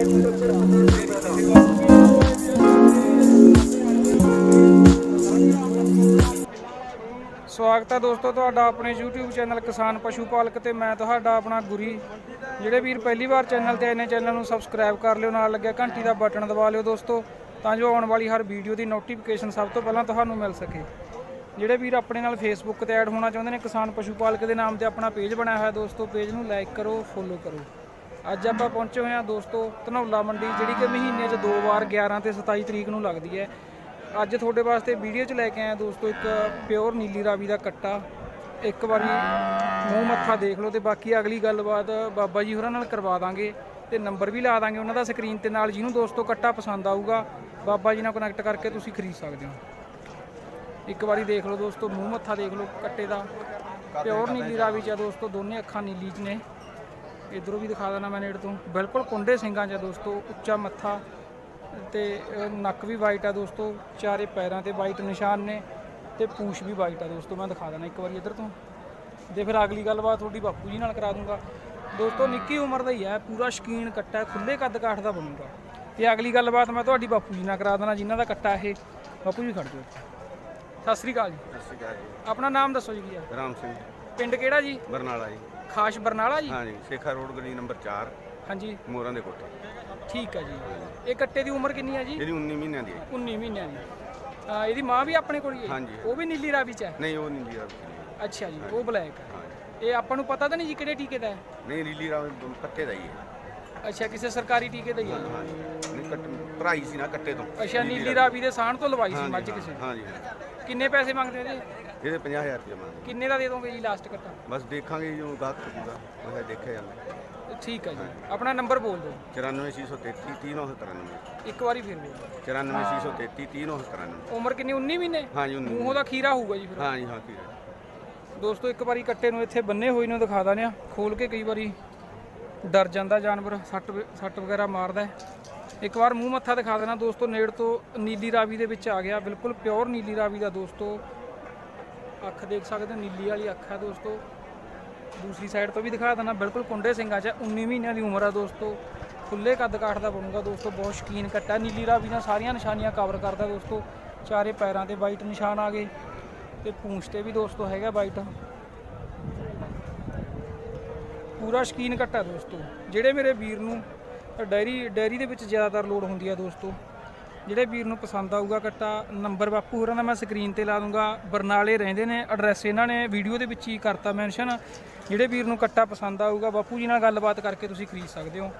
ਸਵਾਗਤ ਹੈ ਦੋਸਤੋ ਤੁਹਾਡਾ ਆਪਣੇ YouTube ਚੈਨਲ ਕਿਸਾਨ ਪਸ਼ੂ ਪਾਲਕ ਤੇ ਮੈਂ ਤੁਹਾਡਾ ਆਪਣਾ ਗੁਰੀ। ਜਿਹੜੇ ਵੀਰ ਪਹਿਲੀ ਵਾਰ ਚੈਨਲ ਤੇ ਆਏ ਨੇ, ਚੈਨਲ ਨੂੰ ਸਬਸਕ੍ਰਾਈਬ ਕਰ ਲਿਓ, ਨਾਲ ਲੱਗਿਆ ਘੰਟੀ ਦਾ ਬਟਨ ਦਬਾ ਲਿਓ ਦੋਸਤੋ, ਤਾਂ ਜੋ ਆਉਣ ਵਾਲੀ ਹਰ ਵੀਡੀਓ ਦੀ ਨੋਟੀਫਿਕੇਸ਼ਨ ਸਭ ਤੋਂ ਪਹਿਲਾਂ ਤੁਹਾਨੂੰ ਮਿਲ ਸਕੇ। ਜਿਹੜੇ ਵੀਰ ਆਪਣੇ ਨਾਲ ਫੇਸਬੁੱਕ ਤੇ ਐਡ ਹੋਣਾ ਚਾਹੁੰਦੇ ਨੇ ਕਿਸਾਨ ਪਸ਼ੂ ਪਾਲਕ ਦੇ ਨਾਮ ਤੇ ਆਪਣਾ ਪੇਜ ਬਣਾਇਆ ਹੋਇਆ ਦੋਸਤੋ ਪੇਜ ਨੂੰ ਲਾਈਕ ਕਰੋ ਫੋਲੋ ਕਰੋ। ਅੱਜ ਆਪਾਂ ਪਹੁੰਚੇ ਹੋਏ ਹਾਂ ਦੋਸਤੋ ਧਨੌਲਾ ਮੰਡੀ ਜਿਹੜੀ ਕਿ ਮਹੀਨੇ 'ਚ ਦੋ ਵਾਰ 11 ਤੇ 27 ਤਰੀਕ ਨੂੰ ਲੱਗਦੀ ਹੈ। ਅੱਜ ਤੁਹਾਡੇ ਵਾਸਤੇ ਵੀਡੀਓ 'ਚ ਲੈ ਕੇ ਆਇਆ ਦੋਸਤੋ ਇੱਕ ਪਿਓਰ ਨੀਲੀ ਰਾਵੀ ਦਾ ਕੱਟਾ। ਇੱਕ ਵਾਰੀ ਮੂੰਹ ਮੱਥਾ ਦੇਖ ਲਓ ਤੇ ਬਾਕੀ ਅਗਲੀ ਗੱਲਬਾਤ ਬਾਬਾ ਜੀ ਹੋਰਾਂ ਨਾਲ ਕਰਵਾ ਦਾਂਗੇ ਤੇ ਨੰਬਰ ਵੀ ਲਾ ਦਾਂਗੇ ਉਹਨਾਂ ਦਾ ਸਕਰੀਨ ਤੇ ਨਾਲ ਜਿਹਨੂੰ ਦੋਸਤੋ ਕੱਟਾ ਪਸੰਦ ਆਊਗਾ ਬਾਬਾ ਜੀ ਨਾਲ ਕਨੈਕਟ ਕਰਕੇ ਤੁਸੀਂ ਖਰੀਦ ਸਕਦੇ ਹੋ। ਇੱਕ ਵਾਰੀ ਦੇਖ ਲਓ ਦੋਸਤੋ ਮੂੰਹ ਮੱਥਾ ਦੇਖ ਲਓ ਕੱਟੇ ਦਾ। ਪਿਓਰ ਨੀਲੀ ਰਾਵੀ ਚ ਆ ਦੋਸਤੋ ਦੋਨੇ ਅੱਖਾਂ ਨੀਲੀ ਚ ਨੇ। ਇਧਰੋਂ ਵੀ ਦਿਖਾ ਦੇਣਾ ਮੈਂ ਨੇੜ ਤੋਂ। ਬਿਲਕੁਲ ਕੁੰਡੇ ਸਿੰਘਾਂ ਚ ਦੋਸਤੋ ਉੱਚਾ ਮੱਥਾ ਤੇ ਨੱਕ ਵੀ ਵਾਈਟ ਆ ਦੋਸਤੋ ਚਾਰੇ ਪੈਰਾਂ ਤੇ ਵਾਈਟ ਨਿਸ਼ਾਨ ਨੇ ਤੇ ਪੂਛ ਵੀ ਵਾਈਟ ਆ ਦੋਸਤੋ ਮੈਂ ਦਿਖਾ ਦੇਣਾ ਇੱਕ ਵਾਰੀ ਇੱਧਰ ਤੋਂ। ਤੇ ਫਿਰ ਅਗਲੀ ਗੱਲਬਾਤ ਤੁਹਾਡੀ ਬਾਪੂ ਜੀ ਨਾਲ ਕਰਾ ਦੂੰਗਾ। ਦੋਸਤੋ ਨਿੱਕੀ ਉਮਰ ਦਾ ਹੀ ਹੈ ਪੂਰਾ ਸ਼ਕੀਨ ਕੱਟਾ ਖੁੱਲੇ ਕੱਦ ਕਾਠ ਦਾ ਬਣੂਗਾ। ਤੇ ਅਗਲੀ ਗੱਲਬਾਤ ਮੈਂ ਤੁਹਾਡੀ ਬਾਪੂ ਜੀ ਨਾਲ ਕਰਾ ਦੇਣਾ ਜਿਨ੍ਹਾਂ ਦਾ ਕੱਟਾ ਇਹ। ਬਾਪੂ ਜੀ ਖੜ ਜਾਓ। ਸਤਿ ਸ੍ਰੀ ਅਕਾਲ ਜੀ। ਸਤਿ ਸ਼੍ਰੀ ਅਕਾਲ ਜੀ। ਆਪਣਾ ਨਾਮ ਦੱਸੋ ਜੀ ਕੀ ਰਾਮ ਸਿੰਘ। ਪਿੰਡ ਕਿਹੜਾ ਜੀ? ਬਰਨਾਲਾ ਜੀ। ਖਾਸ ਬਰਨਾਲਾ ਜੀ? ਹਾਂਜੀ ਸੇਖਾ ਰੋਡ ਗਲੀ ਨੰਬਰ 4 ਹਾਂਜੀ। ਮੋਰਾਂ ਦੇ ਕੋਠੇ। ਠੀਕ ਹੈ ਜੀ। ਇਹ ਕੱਟੇ ਦੀ ਉਮਰ ਕਿੰਨੀ ਹੈ ਜੀ? ਇਹਦੀ 19 ਮਹੀਨਿਆਂ ਦੀ ਹੈ 19 ਮਹੀਨਿਆਂ ਦੀ। ਅ, ਇਹਦੀ ਮਾਂ ਵੀ ਆਪਣੇ ਕੋਲ ਹੀ ਹੈ ਹਾਂਜੀ। ਉਹ ਵੀ ਨੀਲੀ ਰਾਵੀ ਚ ਹੈ ਨਹੀਂ ਉਹ ਨਹੀਂ। ਲੀਲਾ ਅੱਛਾ ਜੀ ਉਹ ਬਲੈਕ ਹੈ ਹਾਂਜੀ। ਇਹ ਆਪਾਂ ਨੂੰ ਪਤਾ ਤਾਂ ਨਹੀਂ ਜੀ ਕਿਹੜੇ ਟੀਕੇ ਦਾ ਹੈ? ਨਹੀਂ ਲੀਲੀ ਰਾਮ ਪੱਕੇ ਦਾ ਹੀ ਹੈ। ਅੱਛਾ ਕਿਸੇ ਸਰਕਾਰੀ ਟੀਕੇ ਦਾ ਹੀ ਹੈ? ਕੱਟ ਭਰਾਈ ਸੀ ਨਾ ਕੱਟੇ ਤੋਂ। ਅੱਛਾ ਨੀਲੀ ਰਾਵੀ। ਦੇ ਸਾਹਣ ਤੋਂ ਲਵਾਈ ਸੀ ਮੱਝ ਕਿਸੇ ਦੀ। ਹਾਂਜੀ। ਕਿੰਨੇ ਪੈਸੇ ਮੰਗਦੇ ਹੋ ਜੀ ਇਹਦੇ 50000 ਰੁਪਏ ਮੰਗਦੇ। ਕਿੰਨੇ ਦਾ ਦੇ ਦੋਗੇ ਜੀ ਲਾਸਟ ਕੱਟਾ? ਬਸ ਦੇਖਾਂਗੇ ਜੋ ਗਾਹਕ ਕਰੂਗਾ ਉਹ ਹੈ ਦੇਖਿਆ ਜਾਂਦਾ। ਠੀਕ ਹੈ ਜੀ। ਆਪਣਾ ਨੰਬਰ ਬੋਲ ਦਿਓ। 94633 3993 ਇੱਕ ਵਾਰੀ ਫਿਰ ਬੋਲ 94633 3993 ਉਮਰ ਕਿੰਨੀ? 19 ਮਹੀਨੇ? ਹਾਂਜੀ 19 ਮੂੰਹੋਂ ਦਾ ਖੀਰਾ ਹੋਊਗਾ ਜੀ ਫਿਰ। ਹਾਂਜੀ ਹਾਂ ਹੈ ਦੋਸਤੋ ਇੱਕ ਵਾਰੀ ਕੱਟੇ ਨੂੰ ਇੱਥੇ ਬੰਨੇ ਹੋਏ ਨੂੰ ਦਿਖਾ ਦਾਂ ਆ ਖੋਲ ਕੇ ਕਈ ਵਾਰੀ ਡਰ ਜਾਂਦਾ ਜਾਨਵਰ ਸੱਟ ਵ- ਸੱਟ ਵਗੈਰਾ ਮਾਰਦਾ ਹੈ। ਇੱਕ ਵਾਰ ਮੂੰਹ ਮੱਥਾ ਦਿਖਾ ਦੇਣਾ ਦੋਸਤੋ, ਨੇੜ ਤੋਂ ਨੀਲੀ ਰਾਵੀ ਦੇ ਵਿੱਚ ਆ ਗਿਆ, ਬਿਲਕੁਲ ਪਿਓਰ ਨੀਲੀ ਰਾਵੀ ਦਾ ਦੋਸਤੋ। ਅੱਖ ਦੇਖ ਸਕਦੇ ਹੋ, ਨੀਲੀ ਵਾਲੀ ਅੱਖ ਹੈ ਦੋਸਤੋ। ਦੂਸਰੀ ਸਾਈਡ ਤੋਂ ਵੀ ਦਿਖਾ ਦੇਣਾ, ਬਿਲਕੁਲ ਕੁੰਡੇ ਸਿੰਘਾਂ 'ਚ ਹੈ। 19 ਮਹੀਨਿਆਂ ਦੀ ਉਮਰ ਆ ਦੋਸਤੋ। ਖੁੱਲੇ ਕੱਦ ਕਾਠ ਦਾ ਬਣੂਗਾ ਦੋਸਤੋ, ਬਹੁਤ ਸ਼ਕੀਨ ਕੱਟਾ। ਨੀਲੀ ਰਾਵੀ ਨਾਲ ਸਾਰੀਆਂ ਨਿਸ਼ਾਨੀਆਂ ਕਵਰ ਕਰਦਾ ਦੋਸਤੋ। ਚਾਰੇ ਪੈਰਾਂ ਤੇ ਵਾਈਟ ਨਿਸ਼ਾਨ ਆ ਗਏ ਤੇ ਪੂੰਛ ਤੇ ਵੀ ਦੋਸਤੋ ਹੈਗਾ ਵਾਈਟ ਪੂਰਾ ਸ਼ਕੀਨ ਘਟਾ ਦੋਸਤੋ। ਜਿਹੜੇ ਮੇਰੇ ਵੀਰ ਨੂੰ ਡੈਰੀ ਡੈਰੀ ਦੇ ਵਿੱਚ ਜ਼ਿਆਦਾਤਰ ਲੋਡ ਹੁੰਦੀ ਆ ਦੋਸਤੋ। ਜਿਹੜੇ ਵੀਰ ਨੂੰ ਪਸੰਦ ਆਊਗਾ ਕੱਟਾ, ਨੰਬਰ ਬਾਪੂ ਹੋਰਾਂ ਦਾ ਮੈਂ ਸਕਰੀਨ ਤੇ ਲਾ ਦੂੰਗਾ। ਬਰਨਾਲੇ ਰਹਿੰਦੇ ਨੇ ਐਡਰੈਸ ਇਹਨਾਂ ਨੇ ਵੀਡੀਓ ਦੇ ਵਿੱਚ ਹੀ ਕਰਤਾ ਮੈਂਸ਼ਨ ਜਿਹੜੇ ਵੀਰ ਨੂੰ ਕੱਟਾ ਪਸੰਦ ਆਊਗਾ, ਬਾਪੂ ਜੀ ਨਾਲ ਗੱਲਬਾਤ ਕਰਕੇ ਤੁਸੀਂ ਖਰੀਦ ਸਕਦੇ ਹੋ।